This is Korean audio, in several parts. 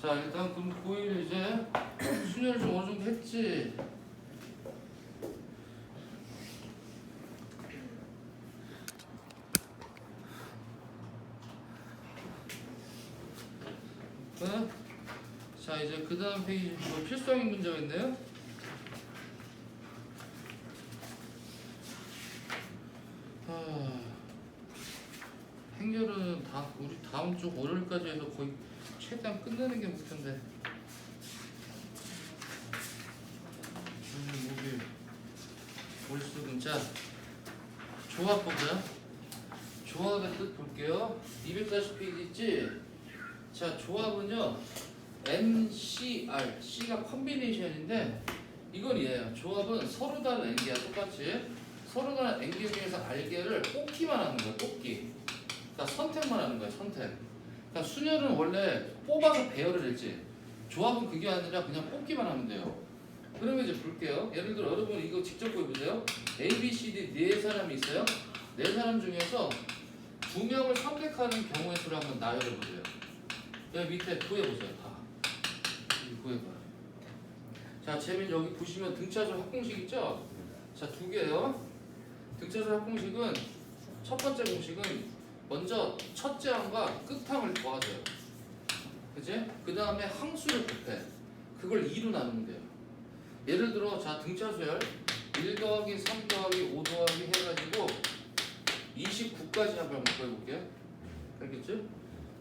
자 일단 그럼 고1 이제 순열을 좀 어느 정도 했지 네? 자 이제 그 다음 페이지 뭐 필수적인 문제가 있네요 아, 행렬은 다 주 월요일까지 해서 거의 최대한 끝내는 게 목표인데. 음, 목이 월수금 자? 조합 보자 조합의 뜻 볼게요. 240페이지 있지? 자 조합은요 NCR C가 컨비네이션인데 이건 이래요. 조합은 서로 다른 N개와 똑같이. 서로 다른 N개 중에서 R개를 뽑기만 하는 거야 뽑기. 그러니까 선택만 하는 거야 선택 그러니까 순열은 원래 뽑아서 배열을 했지. 조합은 그게 아니라 그냥 뽑기만 하면 돼요. 그러면 이제 볼게요. 예를 들어 여러분 이거 직접 보여보세요. A, B, C, D 네 사람이 있어요. 네 사람 중에서 두 명을 선택하는 경우의 수를 한번 나열해 보세요. 여기 밑에 구해보세요 다. 구해봐요. 자 재민 여기 보시면 등차수 합공식 있죠? 자 두 개요. 등차수 합공식은 첫 번째 공식은 먼저 첫째 항과 끝항을 더하세요. 그지? 그 다음에 항수를 곱해. 그걸 2로 나누면 돼요. 예를 들어, 자, 등차수열 1 더하기 3 더하기 5 더하기 해가지고 29까지 한번 구해볼게요. 알겠죠?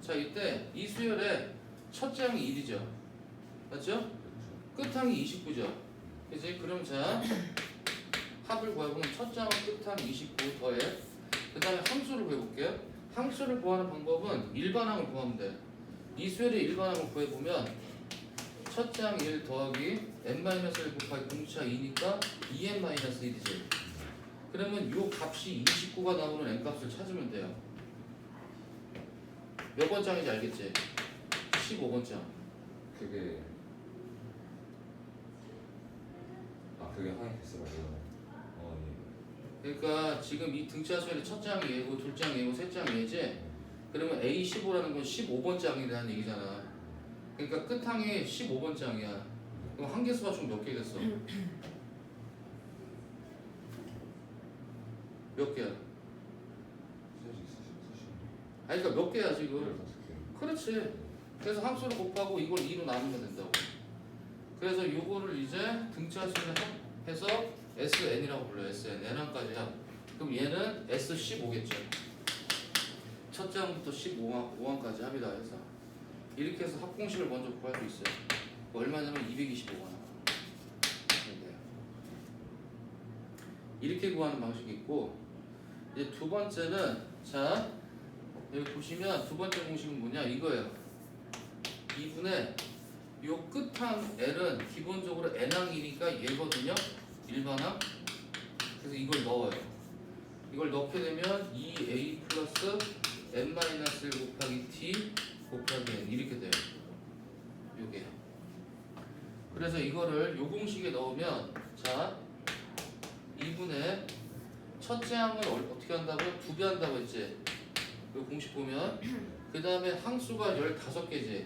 자, 이때 이 수열의 첫째 항이 1이죠. 맞죠? 끝항이 29죠. 그지? 그럼 자, 합을 구해보면 첫째 항 끝항 29 더해. 그 다음에 함수를 구해볼게요. 함수를 구하는 방법은 일반항을 구하면 돼. 이 수열의 일반항을 구해보면 첫째 항 1 더하기 n-1 곱하기 공차 2니까 2n-1이지. 그러면 요 값이 29가 나오는 n 값을 찾으면 돼요. 몇 번장인지 알겠지? 15번장. 그게 아 그게 하이 됐어 맞아요. 그러니까 지금 이 등차 수열의 첫째 항이 얘고 둘째 항이 얘고 셋째 항이 얘지? 그러면 A15라는 건 15번째 항이라는 얘기잖아. 그러니까 끝항이 15번째 항이야. 그럼 한계수가 총 몇 개겠어? 몇 개야? 아니 그러니까 몇 개야 지금? 그렇지. 그래서 함수를 곱하고 이걸 2로 나누면 된다고. 그래서 요거를 이제 등차수를 해서 SN이라고 불러요. SN. n항까지 합. 그럼 얘는 S15겠죠. 첫째 항부터 15항, 5항까지 합이다 해서 이렇게 해서 합공식을 먼저 구할 수 있어요. 그 얼마냐면 225가 나와. 이렇게 구하는 방식이 있고 이제 두 번째는 자 여기 보시면 두 번째 공식은 뭐냐 이거예요. 2분의 요 끝항 L은 기본적으로 N항이니까 얘거든요. 일반항. 그래서 이걸 넣어요. 이걸 넣게 되면 2A 플러스 N-1 곱하기 T 곱하기 N 이렇게 돼요. 요게. 그래서 이거를 요 공식에 넣으면 자 2분의 첫째 항을 얼- 어떻게 한다고요? 두배 한다고 했지. 요 공식 보면 그 다음에 항수가 15개지.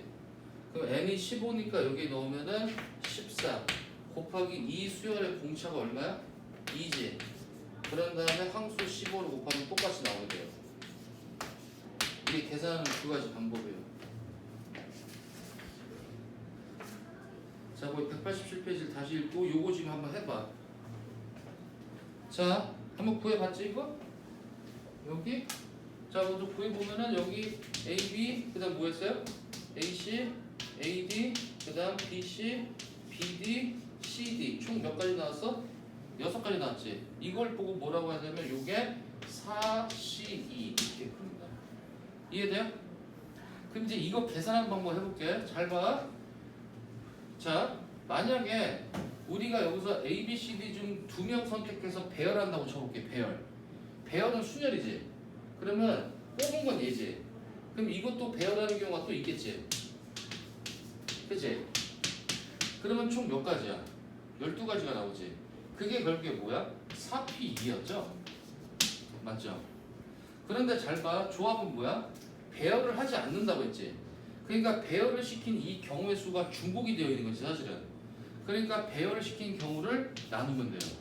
그럼 n이 15니까 여기 넣으면은 14 곱하기 2 수열의 공차가 얼마야? 2지. 그런 다음에 항수 15를 곱하면 똑같이 나오게 돼요. 이게 계산하는 두 가지 방법이에요. 자, 거기 187페이지를 다시 읽고 요거 지금 한번 해봐. 자, 한번 구해봤지 이거? 여기? 자, 먼저 구해보면은 여기 A, B, 그 다음 뭐였어요? A, C, A, D, 그 다음 B, C, B, D, C, D 총 몇 가지 나왔어? 여섯 가지 나왔지 이걸 보고 뭐라고 하냐면 요게 4, C, 2 이렇게 부릅니다 이해돼요? 그럼 이제 이거 계산하는 방법 해볼게 잘 봐. 자, 만약에 우리가 여기서 A, B, C, D 중 두 명 선택해서 배열한다고 쳐볼게 배열 배열은 순열이지 그러면 뽑은 건 얘지 그럼 이것도 배열하는 경우가 또 있겠지 그치? 그러면 총 몇 가지야? 12가지가 나오지 그게 결국에 뭐야? 4P2였죠? 맞죠? 그런데 잘 봐. 조합은 뭐야? 배열을 하지 않는다고 했지. 그 그러니까 배열을 시킨 이 경우의 수가 중복이 되어 있는 거지 사실은. 그러니까 배열을 시킨 경우를 나누면 돼요.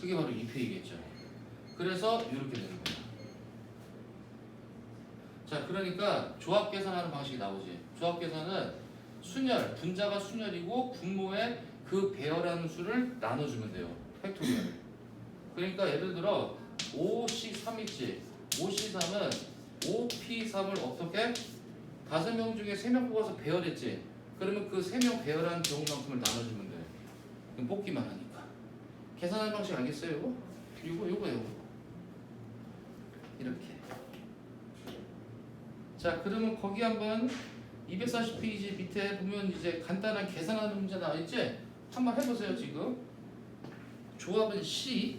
그게 바로 이 페이겠죠. 그래서 이렇게 되는 거야. 자, 그러니까 조합 계산하는 방식이 나오지. 조합 계산은 순열, 분자가 순열이고 분모에 그 배열하는 수를 나눠주면 돼요. 팩토리얼. 그러니까 예를 들어 5C3 있지. 5C3은 5P3을 어떻게 다섯 명 중에 세명 뽑아서 배열했지. 그러면 그세명 배열한 경우만큼을 나눠주면 돼. 그럼 뽑기만 하니까. 계산하는 방식 알겠어요? 이거? 이거 이거 이거. 이렇게. 자, 그러면 거기 한번 240페이지 밑에 보면 이제 간단한 계산하는 문제 나와 있지? 한번 해보세요 지금. 조합은 C.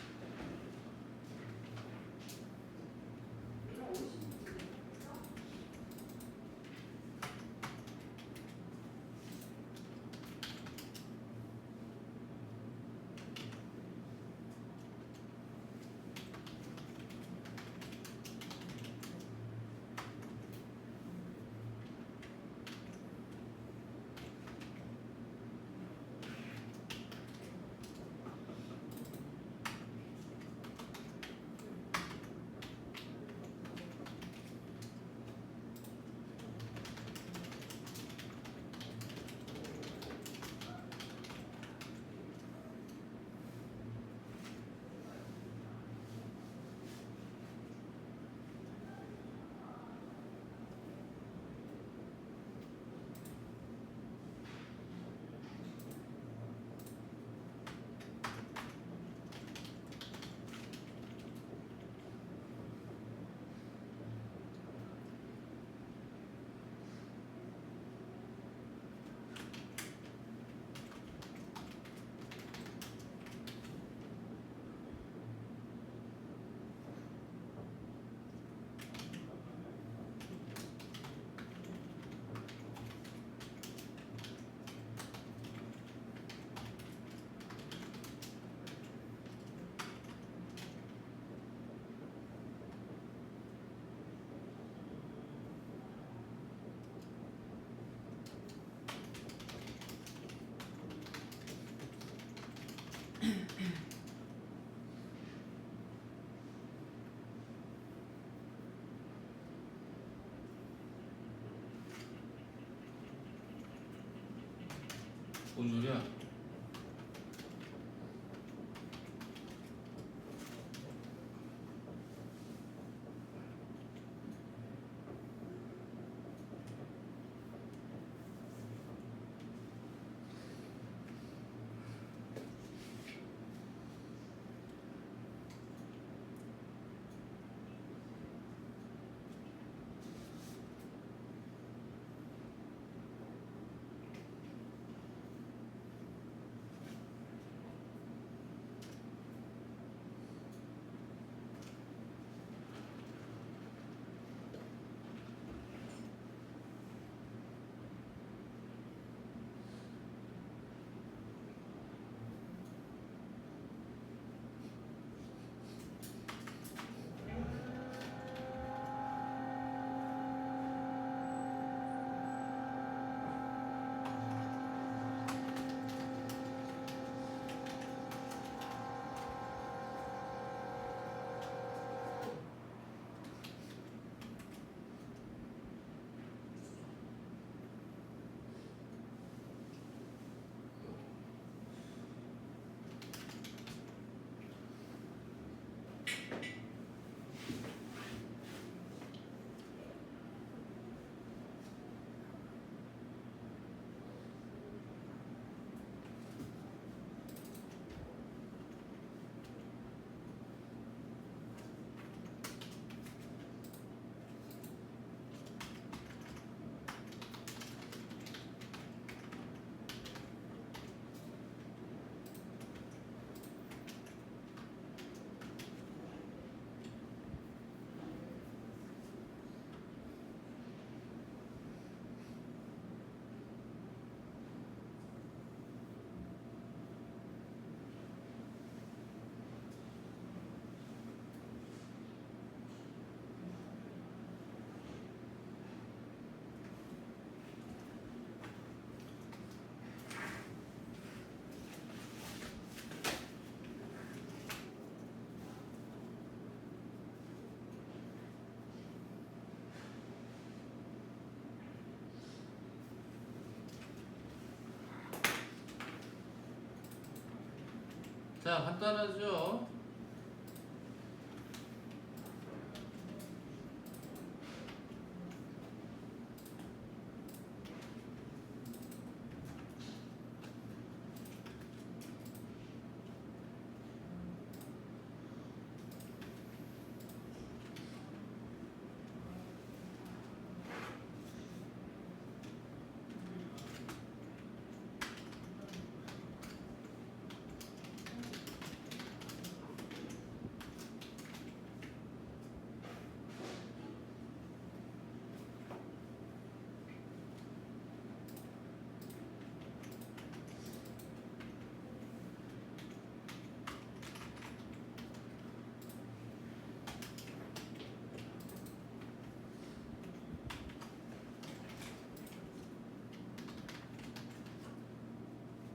뭔 소리야? 자, 간단하죠?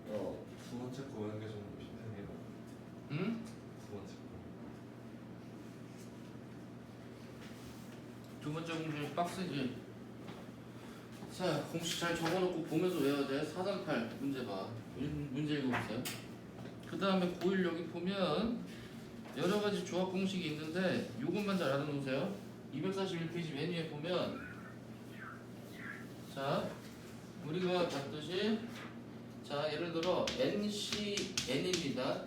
어, 두 번째 거 오는 게 좀 힘드네요. 응? 두 번째 거. 두 번째 공식 빡세지. 자, 공식 잘 적어놓고 보면서 외워야 돼. 438 문제 봐. 문- 문제 읽어보세요. 그 다음에 고1 여기 보면 여러 가지 조합 공식이 있는데 요것만 잘 알아놓으세요. 241페이지 맨 위에 보면 자, 우리가 봤듯이 자, 예를 들어 NCN입니다.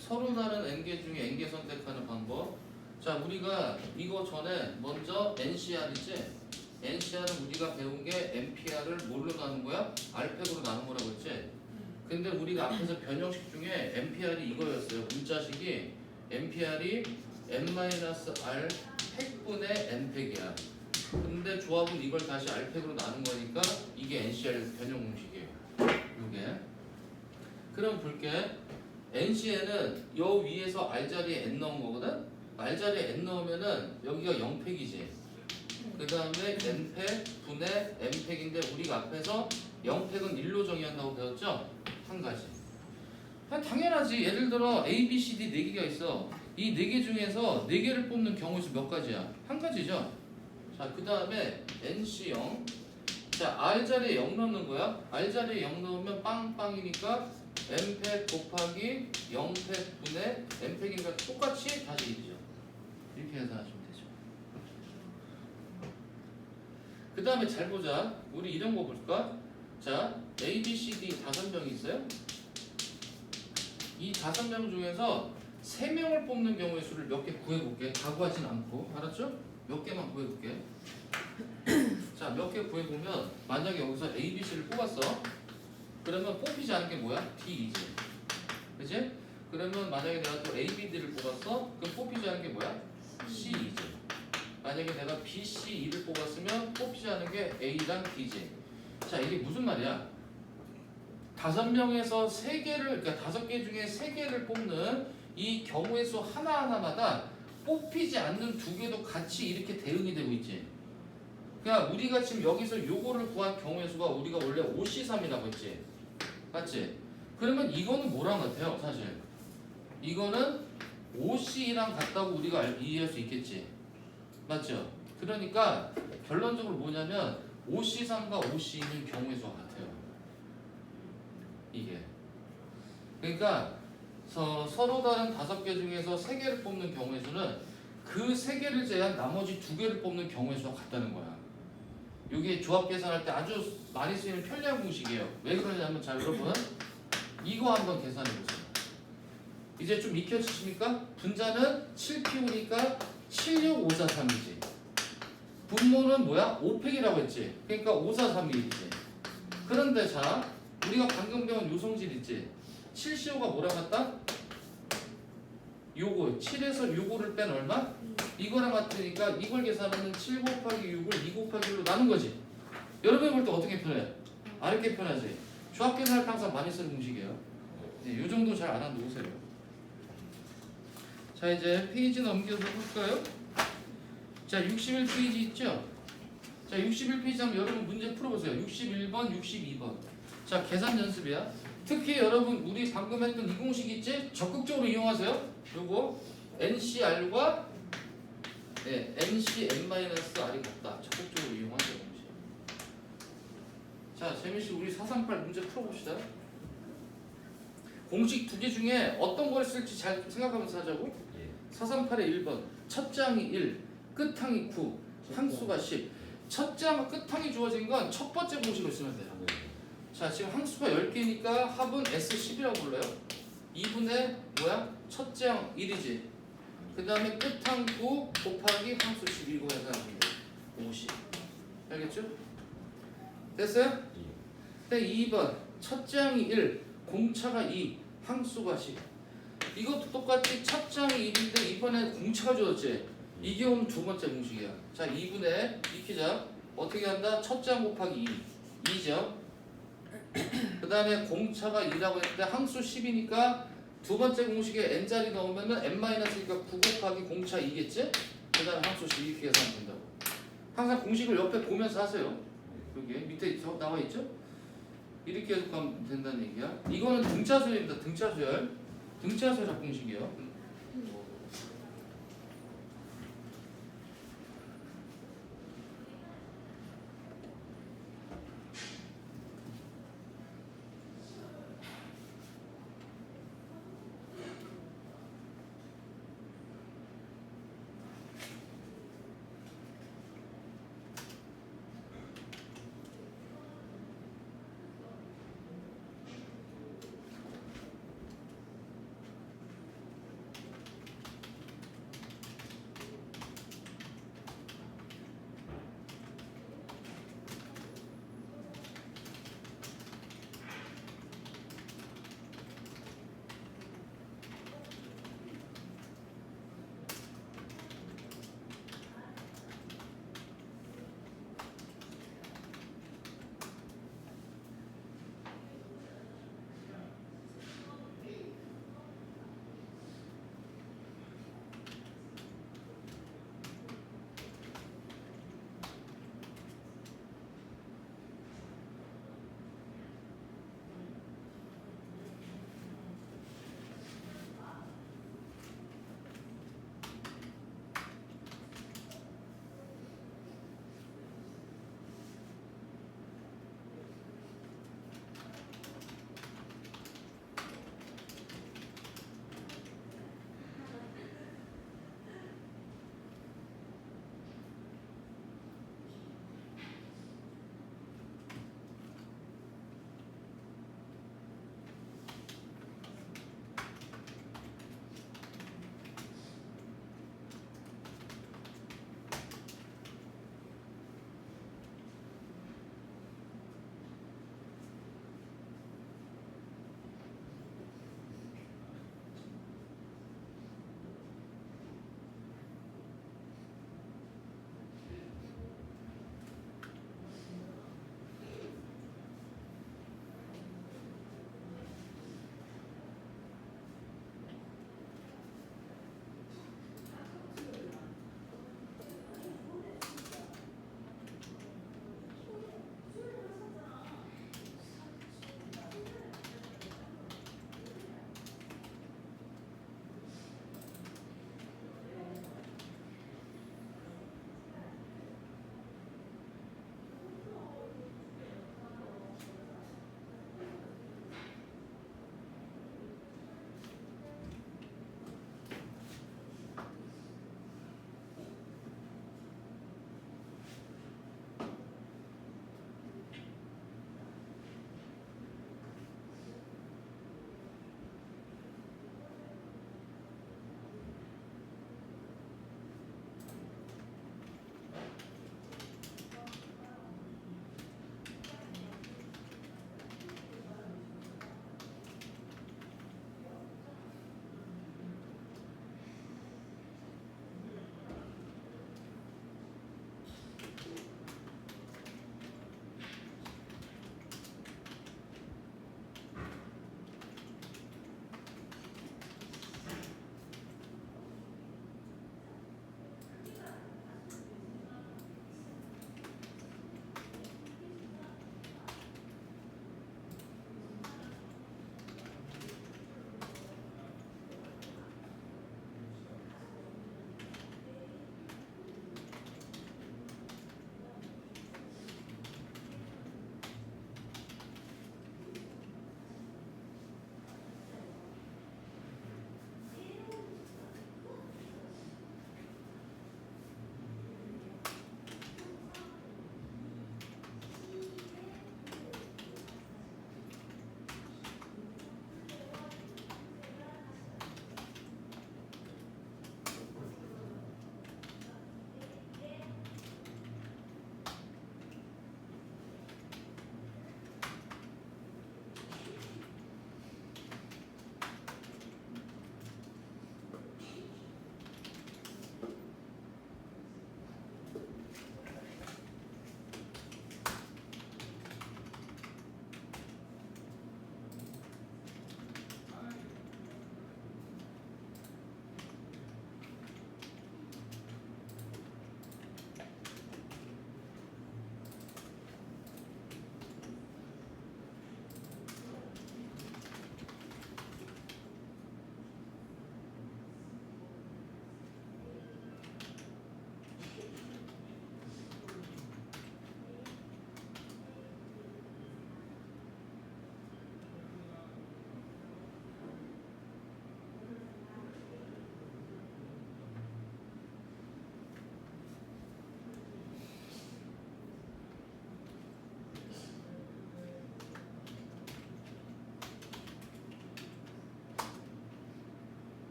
서로 다른 N개 중에 N개 선택하는 방법. 자, 우리가 이거 전에 먼저 NCR이지? NCR은 우리가 배운 게 NPR을 뭘로 나눈 거야? R팩으로 나눈 거라고 했지? 근데 우리가 앞에서 변형식 중에 NPR이 이거였어요. 문자식이 NPR이 N-R 팩분의 N팩이야. 근데 조합은 이걸 다시 R팩으로 나눈 거니까 이게 NCR 변형 공식이에요. 요게. 그럼 볼게. NCN은 요 위에서 R 자리에 N 넣은 거거든? R 자리에 N 넣으면은 여기가 0팩이지. 그 다음에 N팩 분의 N팩인데 우리가 앞에서 0팩은 1로 정의한다고 배웠죠? 한 가지. 그냥 당연하지. 예를 들어 A, B, C, D 네 개가 있어. 이네개 중에서 네 개를 뽑는 경우 수몇 가지야? 한 가지죠. 자, 그 다음에 NC0. 자, R 자리에 0 넣는 거야. R 자리에 0 넣으면 빵빵이니까 N팩 곱하기 0팩 분의 N팩이니까 똑같이 다시 1이죠. 이렇게 계산하시면 되죠. 그 다음에 잘 보자. 우리 이런 거 볼까? 자, A, B, C, D 다섯 명이 있어요. 이 다섯 명 중에서 세 명을 뽑는 경우의 수를 몇 개 구해볼게. 다 구하진 않고, 알았죠? 몇 개만 구해볼게. 자, 몇 개 구해보면 만약에 여기서 A, B, C를 뽑았어. 그러면 뽑히지 않은 게 뭐야? D이지. 그지? 그러면 만약에 내가 또 A, B, D를 뽑았어. 그럼 뽑히지 않은 게 뭐야? C이지. 만약에 내가 B, C, E를 뽑았으면 뽑히지 않은 게 A랑 D지. 자, 이게 무슨 말이야? 다섯 명에서 세 개를, 그러니까 다섯 개 중에 세 개를 뽑는 이 경우의 수 하나하나마다 뽑히지 않는 두 개도 같이 이렇게 대응이 되고 있지. 그러니까 우리가 지금 여기서 요거를 구한 경우의 수가 우리가 원래 5C3이라고 했지. 맞지? 그러면 이거는 뭐랑 같아요, 사실? 이거는 5C랑 같다고 우리가 알- 이해할 수 있겠지. 맞죠? 그러니까 결론적으로 뭐냐면 5C3과 5C는 경우의 수가 같아요. 이게. 그러니까 서, 서로 다른 다섯 개 중에서 세 개를 뽑는 경우의 수는 그 세 개를 제한 나머지 두 개를 뽑는 경우의 수와 같다는 거야. 이게 조합 계산할 때 아주 많이 쓰이는 편리한 공식이에요. 왜 그러냐면 자 여러분 이거 한번 계산해 보세요. 이제 좀 익혀지십니까? 분자는 7P우니까 76543이지. 분모는 뭐야? 5팩이라고 했지. 그러니까 543이겠지. 그런데 자 우리가 방금 배운 요성질 있지. 7CO5가 뭐랑 같다? 요거 7에서 요거를 뺀 얼마? 이거랑 같으니까 이걸 계산하면 7 곱하기 6을 2 곱하기 1로 나눈 거지. 여러분이 볼 때 어떻게 표현해? 아 이렇게 표현하지. 조합 계산할 때 항상 많이 쓰는 공식이에요. 네, 요 정도 잘 알아 놓으세요. 자 이제 페이지 넘겨서 볼까요? 자 61페이지 있죠? 자 61페이지 한번 여러분 문제 풀어보세요. 61번, 62번. 자 계산 연습이야. 특히 여러분 우리 방금 했던 이 공식 있지? 적극적으로 이용하세요. 요거 NCR과 네, NCN-R이 같다. 적극적으로 이용하세요. 공식. 자 재민씨 우리 438 문제 풀어봅시다. 공식 두 개 중에 어떤 걸 쓸지 잘 생각하면서 하자고. 예. 438의 1번 첫 장이 1, 끝항이 9, 항수가 10. 첫장 끝항이 주어진 건 첫 번째 공식을 쓰면 돼요. 네. 자 지금 항수가 10개니까 합은 S10이라고 불러요 2분의 뭐야? 첫장 1이지 그 다음에 끝항 9 곱하기 항수 10이고 해서 나옵니다 50 알겠죠? 됐어요? 예. 근데 2번 첫 장이 1 공차가 2 항수가 10 이것도 똑같이 첫 장이 1인데 이번에 공차가 주어졌지 이 경우는 두 번째 공식이야 자 2분의 익히자 어떻게 한다? 첫장 곱하기 2 2죠 그 다음에 공차가 2라고 했는데 항수 10이니까 두 번째 공식에 n자리 넣으면은 n-2가 9 곱하기 공차 2겠지? 그 다음에 항수 10 이렇게 계산하면 된다고. 항상 공식을 옆에 보면서 하세요. 여기 밑에 저- 나와 있죠? 이렇게 해서 가면 된다는 얘기야. 이거는 등차수열입니다. 등차수열. 등차수열 공식이에요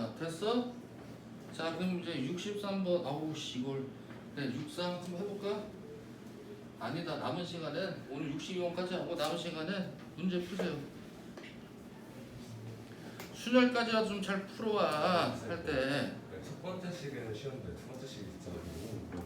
자 됐어? 자 그럼 이제 63번 아우 씨 이걸. 네, 63 한번 해볼까? 아니다 남은 시간은 오늘 62번까지 하고 남은 시간은 문제 푸세요. 순열까지라도 좀 잘 풀어와 할때. 네, 첫 번째 시기는 쉬웠는데 두 번째 시기 있어가지고